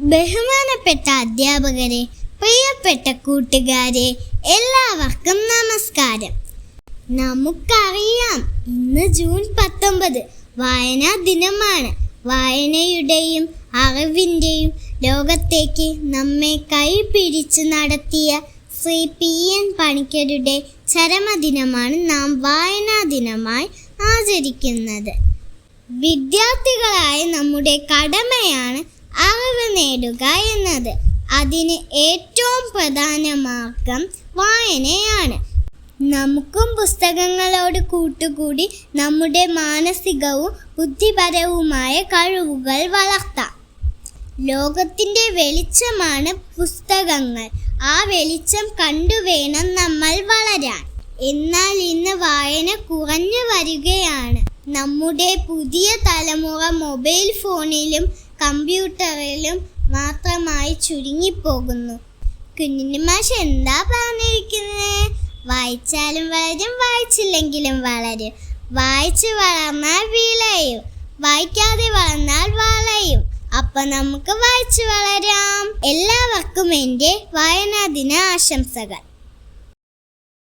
ബഹുമാനപ്പെട്ട അധ്യാപകരെ പ്രിയപ്പെട്ട കൂട്ടുകാരെ എല്ലാവർക്കും നമസ്കാരം. നമുക്കറിയാം ഇന്ന് ജൂൺ പത്തൊമ്പത് വായനാ ദിനമാണ്. വായനയുടെയും അറിവിന്റെയും ലോകത്തേക്ക് നമ്മെ കൈ പിടിച്ച് നടത്തിയ ശ്രീ പി എൻ പണിക്കരുടെ ചരമദിനമാണ് നാം വായനാ ദിനമായി ആചരിക്കുന്നത്. വിദ്യാർത്ഥികളായ നമ്മുടെ കടമയാണ് അറിവ് നേടുക എന്നത് അതിന് ഏറ്റവും പ്രധാന മാർഗം വായനയാണ്. നമുക്കും പുസ്തകങ്ങളോട് കൂട്ടുകൂടി നമ്മുടെ മാനസികവും ബുദ്ധിപരവുമായ കഴിവുകൾ വളർത്താം. ലോകത്തിന്റെ വെളിച്ചമാണ് പുസ്തകങ്ങൾ. ആ വെളിച്ചം കണ്ടുവേണം നമ്മൾ വളരാൻ. എന്നാൽ ഇന്ന് വായന കുറഞ്ഞു വരികയാണ്. നമ്മുടെ പുതിയ തലമുറ മൊബൈൽ ഫോണിലും കമ്പ്യൂട്ടറിലും മാത്രമായി ചുരുങ്ങിപ്പോകുന്നു. കുഞ്ഞിന് മാഷ് എന്താ പറഞ്ഞിരിക്കുന്നത് വായിച്ചാലും വളരും വായിച്ചില്ലെങ്കിലും വളരും. വായിച്ചു വളർന്നാൽ വിളയും വായിക്കാതെ വളർന്നാൽ വളയും. അപ്പൊ നമുക്ക് വായിച്ചു വളരാം. എല്ലാവർക്കും എന്റെ വായനാ ദിന ആശംസകൾ.